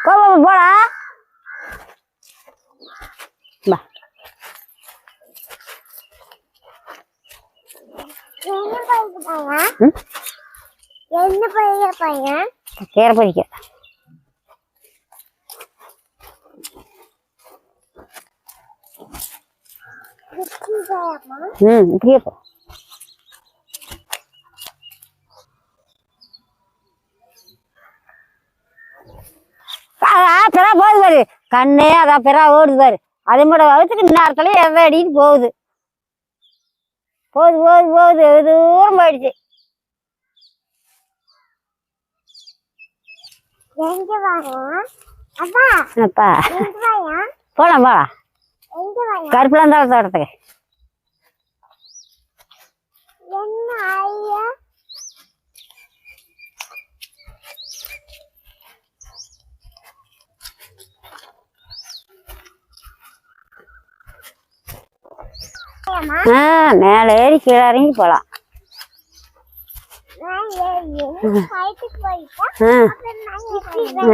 போ போ, போ, போடா வா என்ன பையன் பையன் ம் என்ன பையன் பையன் கீரை பறிக்க குட்டி பையமா ம் இப்படியே போ பிறா போகுது பாரு. கண்ணே அதான் பிறா ஓடுது பாரு. அது மட்டும் வகுத்துக்கு இந்நேரத்துல எதை அடிட்டு போகுது. போகுது போகுது போகுது. தூரம் போயிடுச்சு. அப்பா போலாம் போலாம். கருப்பிலாந்தாள் தோட்டத்துக்கு. என்ன ஐயா ஆ மேலே ஏறி கீழே இறங்கி போகலாம் ஏறி சைட்டுக்கு போயிட்டா ஆ.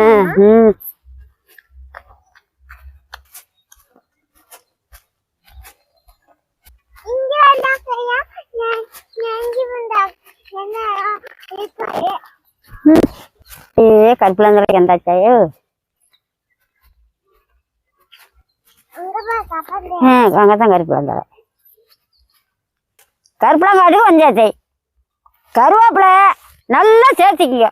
அப்புறம் நான் எப்படி கருவேப்பிலை நல்லா சேர்த்திக்கிங்க.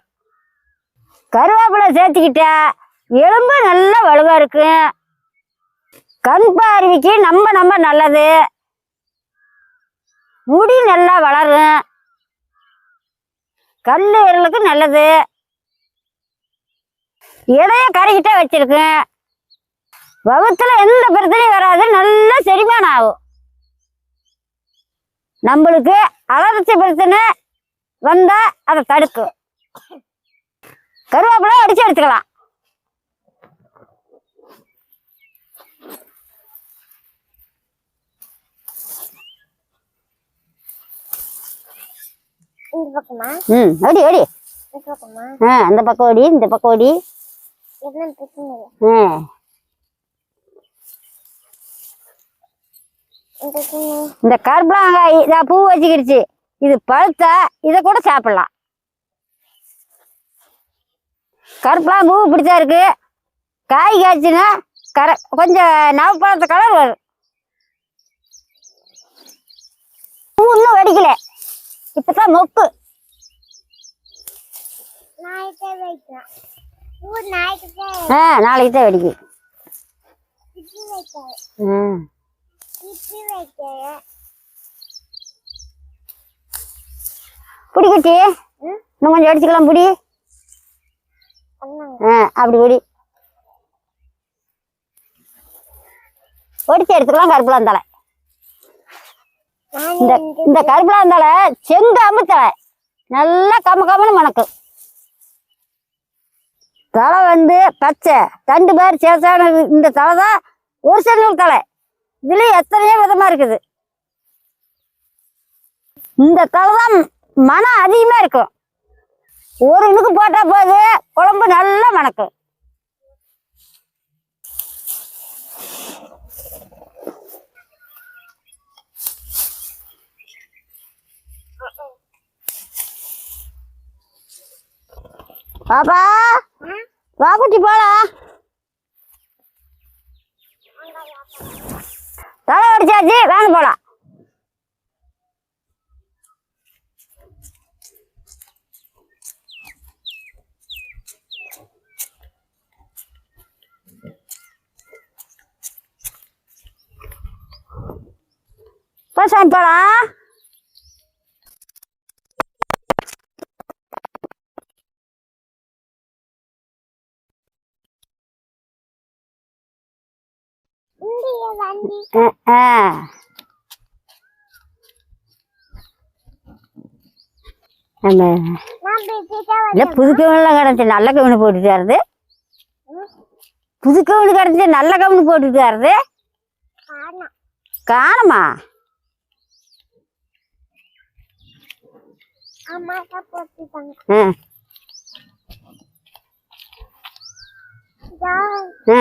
கருவேப்பிலை சேர்த்துக்கிட்டா எலும்பு நல்லா வலுவாக இருக்கும் கண் பார்வைக்கு நம்ம நம்ம நல்லது. முடி நல்லா வளரும். கல் விரலுக்கு நல்லது. இடைய கரைக்கிட்டே வச்சிருக்கேன். வகுத்துல எந்த பிரச்சனையும் வராது. நம்மளுக்கு அலர்ச்சி பிரச்சனை வந்தா அதை தடுக்கும் கருவேப்பிலை அடிச்சு எடுத்துக்கலாம். ம் ஓடி ஓடி ஆ அந்த பக்கம் ஓடி இந்த பக்கம் ஓடி. ஆ. இந்த கருப்பலாங்காய் இதான் பூ வச்சுக்கிடுச்சு. இது பழுத்தா இதை கூட சாப்பிடலாம். கருப்பலாம் பூ பிடிச்சா இருக்கு. காய் காய்ச்சுன்னா கர கொஞ்சம் நவப்பழத்து கலர் வரும். பூ இன்னும் வெடிக்கல. இப்பதான் மொக்கு. ஆ நாளைக்கு தான் வெடிக்கும் இப்படி வைக்காது பிடிக்கட்டி இன்னும் கொஞ்சம் அடிச்சுக்கலாம் பிடி. ஆ அப்படி பிடி. ஒடிச்சு எடுத்துக்கலாம் கருப்புலாம் தலை இந்த இந்த கருப்புலாம் தலை செங்காம தலை நல்லா கம கமன்னு மணக்கும் தலை வந்து பச்சை. தண்டு பேர் சேசான இந்த தலை தான் ஒரிஜினல் தலை. இதுல எத்தனையோ விதமா இருக்குது. இந்த தலைதான் மனம் அதிகமா இருக்கும். ஒரு இனுக்கு போட்டா போது குழம்பு நல்லா மணக்கும். பாப்பா வா குட்டி போலாம். தலை அடிச்சாச்சு வாங்க போலாம் போ சாமி போலாம் இந்திய வண்டி ஆ, ஆ நம்ம இல்ல புது கவுனில் கிடச்சி நல்ல கவுனு போட்டுட்டு வருது புது கவுனு கிடச்சி நல்ல கவுனு போட்டுட்டு வருது காணுமா? ஆ. ஆ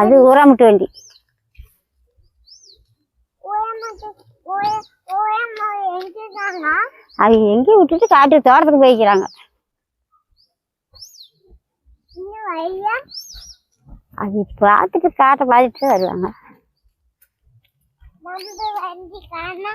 அது ஊராமட்டு வண்டி. ஓயமாட்டு அது எங்கேயும் விட்டுட்டு காட்டு தோட்டத்துக்கு போய்க்கிறாங்க. அது பார்த்துட்டு காட்டை பார்த்துட்டு வருவாங்க. வண்டி காணா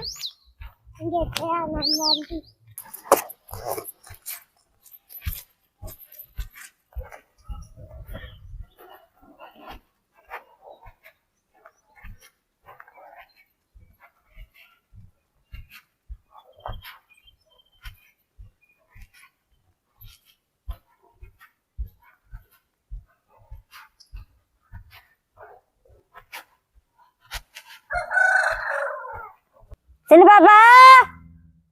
சின்ன பாப்பா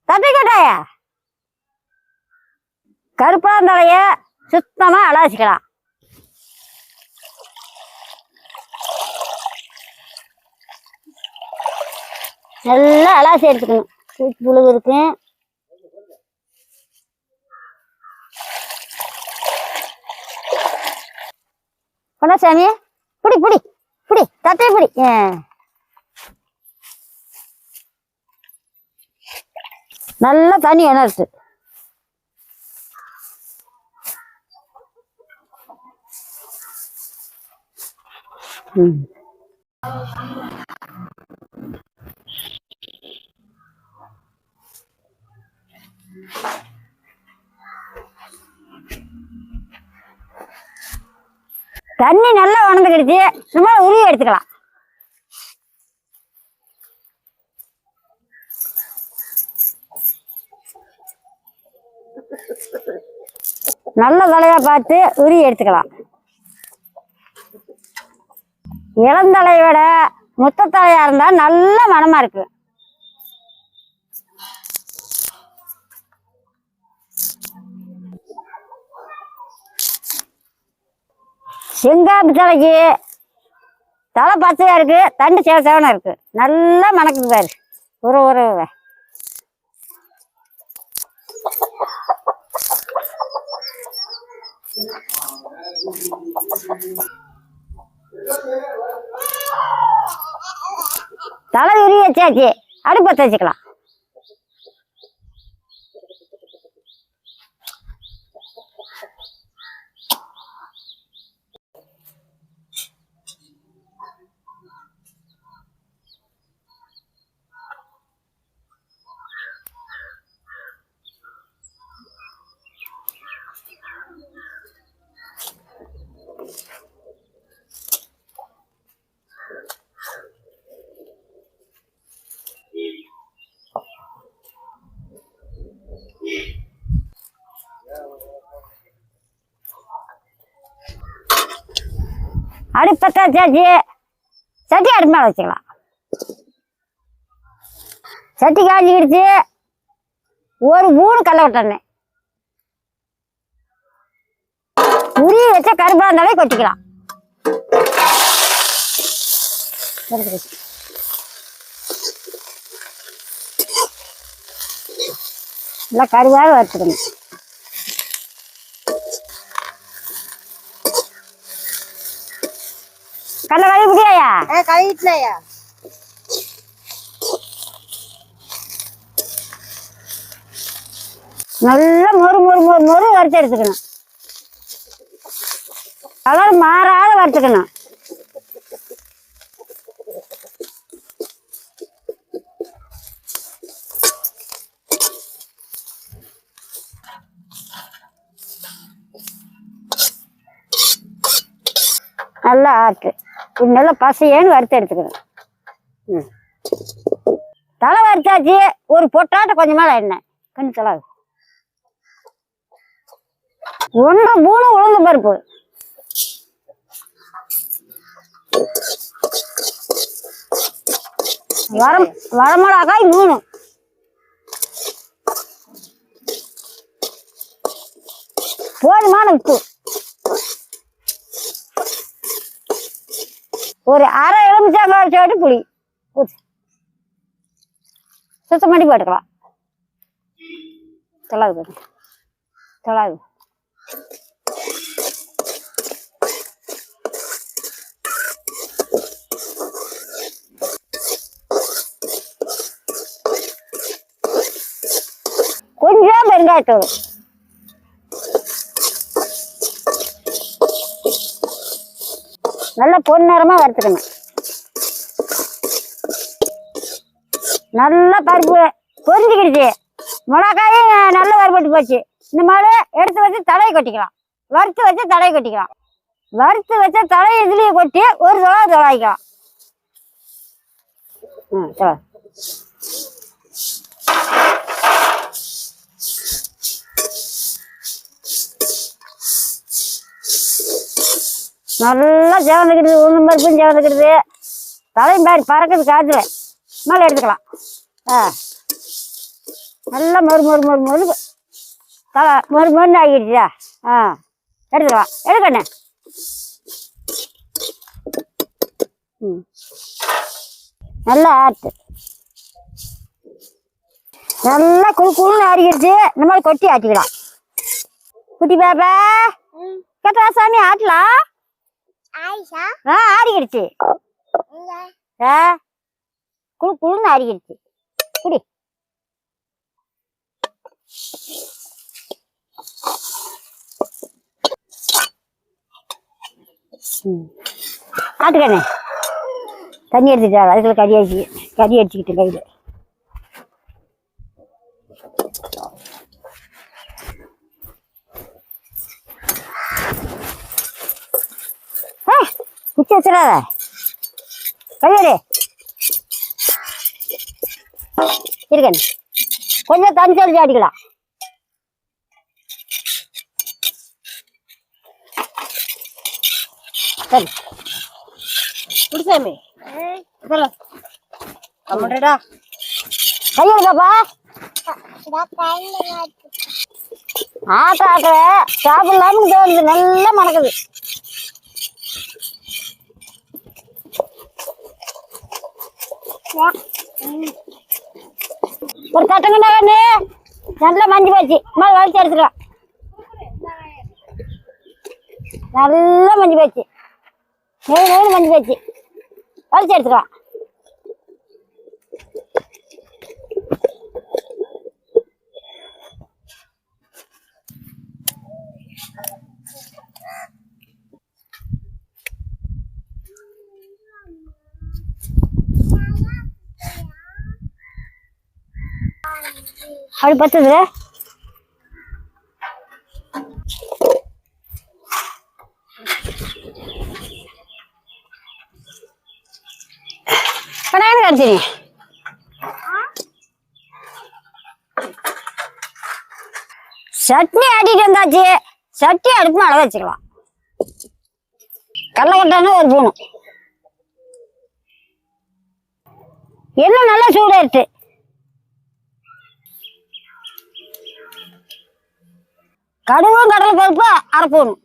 தப்பி கட்டாயா? கருப்பாந்தலைய சுத்தமா அலாசிக்கலாம் நல்லா அலாசி எடுத்துக்கணும். பூச்சி புழுகு இருக்கு. கொண்டா சாமி பிடி பிடி பிடி தட்டையை பிடி. நல்லா தண்ணி இருக்கு தண்ணி நல்லா உணர்ந்துக்கிடுச்சு சும்மா உருவி எடுத்துக்கலாம். நல்ல தலையாக பார்த்து உருவி எடுத்துக்கலாம். இளந்தலையை விட முத்த தலையாக இருந்தால் நல்ல மனமாக இருக்கு. செங்காப்பு தலைக்கு தலை பச்சையாக இருக்குது தண்டு சேவ சேவனாக இருக்குது நல்லா மணக்குது பாரு. ஒரு ஒரு. தலை விரியாச்சாச்சு அடுப்பை தச்சுக்கலாம் அடுப்பத்தை சட்டி சட்டி அடுப்பு மேலே வச்சுக்கலாம் சட்டி காஞ்சிக்கிடுச்சு ஒரு மூணு கடல உரிய வச்சா வச்ச இருந்தாலே கொட்டிக்கலாம். நல்லா கருவாக வறுத்துக்கணும். கடலை கழுவி முடியாயா கழிட்டுலையா நல்லா மொறு மொறு மொறு மொறு வறுத்து எடுத்துக்கணும். கலர் மாறாத வறுத்துக்கணும். நல்லா ஆட்டு. நல்லா பசையேன்னு வறுத்து எடுத்துக்கணும் ம். தலை வறுத்தாச்சு ஒரு பொட்டாட்ட கொஞ்சமாக எண்ணெய் கண்ணு தலை ஒன்றரை மூணு உளுந்து பருப்பு. வரம் வரமிளகாய் மூணு. போதுமான உப்பு. ஒரு அரை எலுமிச்சாங்காய் செடி புளி. ஊற்று சுத்தம் பண்ணி போட்டுக்கலாம். தொழாது பாருங்க தொழாது. கொஞ்சம் பெருங்காயத்தூள். நல்லா பொன்னிறமா வறுத்துக்கணும். நல்லா பருப்பு பொரிஞ்சுக்கிடுச்சு. மிளகாயும் நல்லா வறுபட்டு போச்சு. இந்த மாதிரி எடுத்து வச்சு தலையை கொட்டிக்கலாம். வறுத்து வச்சு தலையை கொட்டிக்கலாம். வறுத்து வச்ச தலையை இதுலேயே கொட்டி ஒரு தொலை தொலாய்க்கலாம். ம் நல்லா சேவந்துக்கிடுது உளுந்து பருப்பும் சேவந்துக்கிடுது தலையும் பாரு பறக்குது காத்துல மேலே எடுத்துக்கலாம். ஆ. நல்லா மறு மறு மறு மறு. தலை மறு மருந்து ஆகிடுச்சா? ஆ. எடுத்துக்கலாம். எடுக்கண்ணே ம். நல்லா ஆட்டு. நல்லா குழு குழுன்னு ஆறிக்கிடுச்சு இந்த மாதிரி கொட்டி ஆட்டிக்கலாம். குட்டி பாப்பா. கட்டா சாமி ஆட்டலாம் ஆ ஆறிக்கிடுச்சு. ஆ குழு குழுன்னு ஆறிக்கிடுச்சு. குடி. ஆட்டுக்கண்ணே. தண்ணி எடுத்துட்டா அதுக்குள்ள கறி அடிச்சு கறி அடிச்சுக்கிட்டு கையில் ஆ குச்சி வச்சிடாத. கையடி இருக்கேன் கொஞ்சம் தண்ணி தெளிச்சு அடிக்கலாம். சரி. குடிசாமி கம்முடா கையெடுக்கப்பா இதா கையில சாப்பிடலாம்னு தோணுது. நல்லா மணக்குது. ஒரு தட்டுங்கண்ணா கண்ணு நல்லா மஞ்சு போச்சு. மேலே வளர்ச்சி எடுத்துக்கலாம் நல்லா மஞ்சு போச்சு. நெய் நெய் மஞ்சு போச்சு. வளர்ச்சி எடுத்துக்கலாம் அப்படி பத்துது என்ன கடிச்சிரி சட்னி ஆட்டிட்டு வந்தாச்சு. சட்னி அடுப்பு மேலே வச்சுக்கலாம். கடலை ஒரு பூணும். என்ன நல்லா சூடாயிருச்சு கடுகும் கடலை பருப்பு அரை பூணும்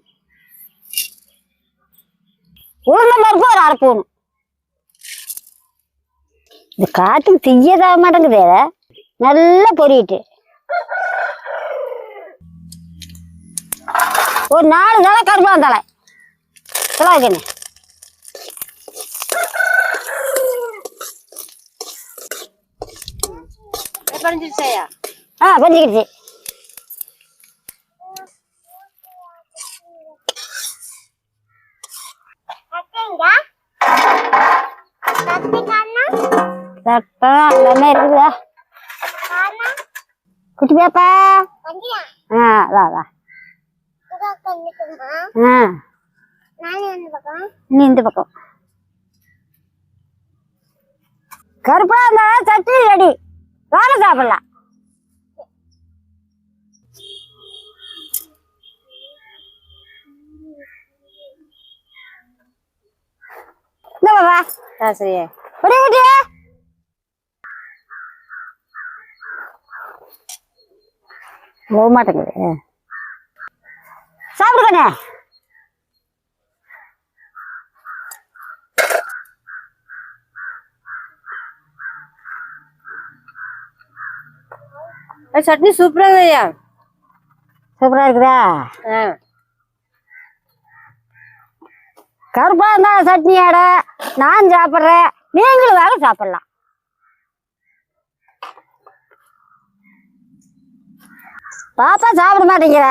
உளுந்த பருப்பு ஒரு அரை பூணும் இந்த காட்டுக்கு தீயதாக மாட்டேங்குது. நல்லா பொரியிட்டு ஒரு நாலு தலை கருப்பாந்தலை தலை. வைக்கணும் பறிஞ்சிருச்சாயா ஆ பஞ்சிக்கிடுச்சு கத்தைங்க கத்தி காணா சட்டம் எல்லாமே இருக்குதா காணா குட்டி பாப்பா? வந்தியா? ஆ வா வா. ஆ. நீ இந்த பக்கம். கருப்பா இருந்தா சட்னி ரெடி. வாங்க சாப்பிடலாம். இந்த பாப்பா. ஆ சரியா விடு குட்டியா போக மாட்டேங்குது. சாப்பிடுக்கண்ணே சட்னி சூப்பராக ஐயா சூப்பரா இருக்குதா? கருப்பா இருந்தா சட்னி ஆட. நான் சாப்பிட்றேன். நீங்களும் வாங்க சாப்பிடலாம். பாப்பா சாப்பிட மாட்டேங்கிற.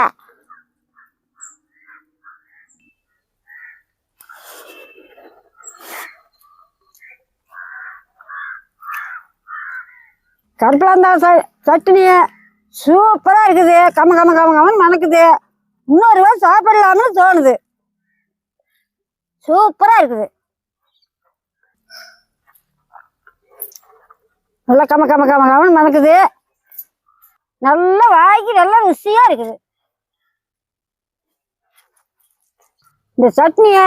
கருப்பிலாந்தா சட்னி சூப்பராக இருக்குது. கம கம கம கமன்னு மணக்குது. இன்னொரு ரூபா சாப்பிடலாம்னு தோணுது. சூப்பராக இருக்குது. நல்லா கம கம கம கமன்னு மணக்குது. நல்ல வாய்க்கு நல்ல ருசியா இருக்குது. இந்த சட்னிய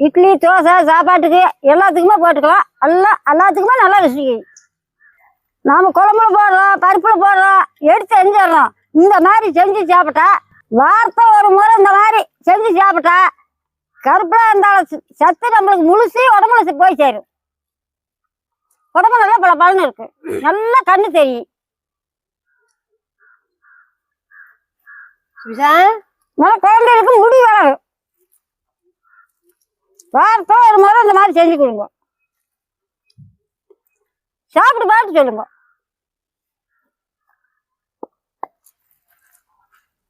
இட்லி தோசை சாப்பாட்டுக்கு எல்லாத்துக்குமே போட்டுக்கலாம். எல்லாம் எல்லாத்துக்குமே நல்லா ருசிக்கு நாம குழம்புல போடுறோம் பருப்புல போடுறோம் எடுத்து செஞ்சிடறோம். இந்த மாதிரி செஞ்சு சாப்பிட்டா வார்த்தை ஒரு முறை இந்த மாதிரி செஞ்சு சாப்பிட்டா கருப்புல இருந்தாலும் ச- சத்து நம்மளுக்கு முழுசே உடம்புல போய் சேரும். உடம்பு நல்லா பல பலன்னு இருக்கு. நல்லா கண்ணு தெரியும் சுபிதா நல்லா குழந்தைகளுக்கு முடி வளரும். வாரத்தை ஒரு முறை இந்த மாதிரி செஞ்சு கொடுங்க. சாப்பிட்டு பார்த்து சொல்லுங்க.